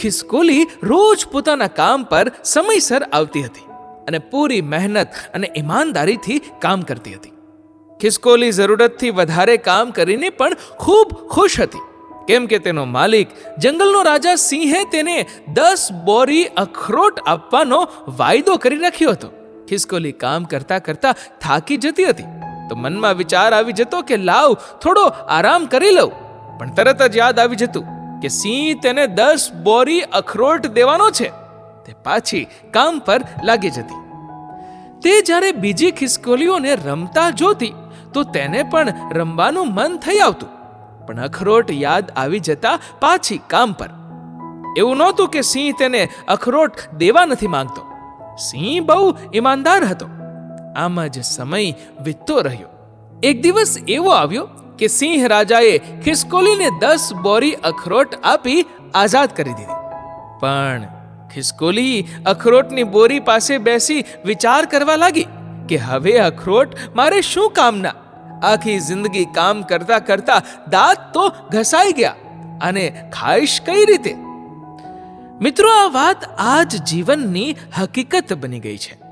ખિસકોલી રોજ પોતાના કામ પર સમયસર આવતી હતી અને પૂરી મહેનત અને ઈમાનદારીથી કામ કરતી હતી. ખિસકોલી જરૂરતથી વધારે કામ કરીને પણ ખૂબ ખુશ હતી. કેમ કે તેનો માલિક જંગલનો રાજા સિંહે તેને દસ બોરી અખરોટ આપવાનો વાયદો કરી રાખ્યો હતો. ખિસકોલી કામ કરતા કરતા થાકી જતી હતી. તો મનમાં વિચાર આવી જતો કે લાવ, થોડો આરામ કરી લઉં. પણ તરત જ યાદ આવી જતું કે સિંહ તેને દસ બોરી અખરોટ દેવાનો છે. તે પાછી કામ પર લાગી જતી. તે જ્યારે બીજી ખિસકોલીઓને રમતા જોતી, તો તેને પણ રમવાનું મન થઈ આવતું. પણ અખરોટ યાદ આવી જતા પાછી કામ પર. એવું નહોતું કે સિંહ તેને અખરોટ દેવા નથી માંગતો. સિંહ બહુ ઈમાનદાર હતો. આમ જ સમય વીતતો રહ્યો. એક દિવસ એવો આવ્યો કે સિંહ રાજાએ ખિસકોલીને દસ બોરી અખરોટ આપી આઝાદ કરી દીધી. પણ ખિસકોલી અખરોટની બોરી પાસે બેસી વિચાર કરવા લાગી કે હવે અખરોટ મારે શું કામના? આખી જિંદગી કામ કરતા કરતા દાંત તો ઘસાઈ ગયા અને ખાઈશ કઈ રીતે? મિત્રો, આ વાત આજ જીવનની હકીકત બની ગઈ છે.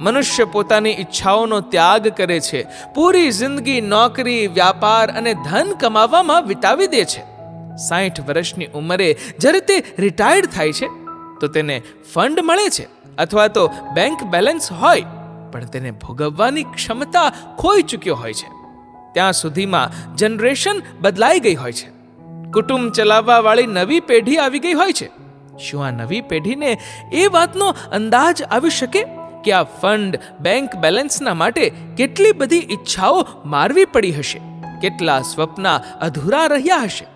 મનુષ્ય પોતાની ઈચ્છાઓનો ત્યાગ કરે છે. પૂરી જિંદગી નોકરી, વ્યાપાર અને ધન કમાવામાં વિતાવી દે છે. સાઠ વર્ષની ઉંમરે જ્યારે તે રિટાયર્ડ થાય છે, તો તેને ફંડ મળે છે અથવા તો બેંક બેલેન્સ હોય, પણ તેને ભોગવવાની ક્ષમતા ખોઈ ચૂક્યો હોય છે. ત્યાં સુધીમાં જનરેશન બદલાઈ ગઈ હોય છે. કુટુંબ ચલાવવા વાળી નવી પેઢી આવી ગઈ હોય છે. શું આ નવી પેઢીને એ વાતનો અંદાજ આવી શકે? કે ફંડ બેંક બેલેન્સના માટે કેટલી બધી ઈચ્છાઓ મારવી પડી હશે? કેટલા સ્વપ્ન અધૂરા રહ્યા હશે?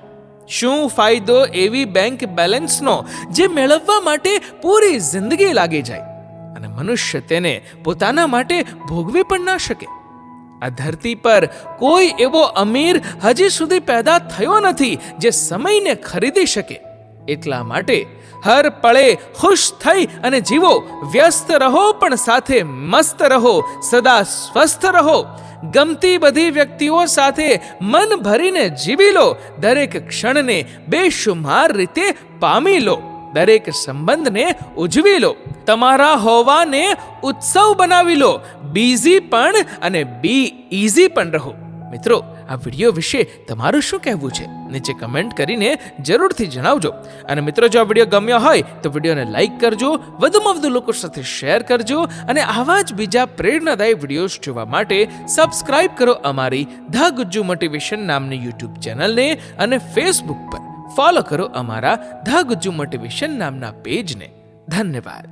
શું ફાયદો એવી બેંક બેલેન્સનો જે મેળવવા માટે પૂરી જિંદગી લાગી જાય અને મનુષ્ય તેને પોતાના માટે ભોગવી પણ ના શકે? આ ધરતી પર કોઈ એવો અમીર હજી સુધી પેદા થયો નથી જે સમયને ખરીદી શકે. એટલા માટે હર પળે ખુશ થઈ અને જીવો વ્યસ્ત રહો, પણ સાથે મસ્ત રહો, સદા સ્વસ્થ રહો. ગમતી બધી વ્યક્તિઓ સાથે મન ભરીને જીવી લો. દરેક ક્ષણને બેશુમાર રીતે પામી લો. દરેક સંબંધને ઉજવી લો. તમારા હોવાને ઉત્સવ બનાવી લો. બીઝી પણ અને બી ઇઝી પણ રહો. મિત્રો આ વીડિયો વિશે તમારું શું કહેવું છે? નીચે કમેન્ટ કરીને જરૂરથી જણાવજો. અને મિત્રો, જો આ વીડિયો ગમ્યો હોય, તો વિડીયોને લાઈક કરજો, વધુમાં વધુ લોકો સાથે શેર કરજો, અને આવા જ બીજા પ્રેરણાદાયી વિડીયોઝ જોવા માટે સબસ્ક્રાઇબ કરો અમારી ધ ગુજ્જુ મોટિવેશન નામની યુટ્યુબ ચેનલને અને ફેસબુક પર. ફોલો કરો અમારા ધ ગુજ્જુ મોટિવેશન નામના પેજને ધન્યવાદ.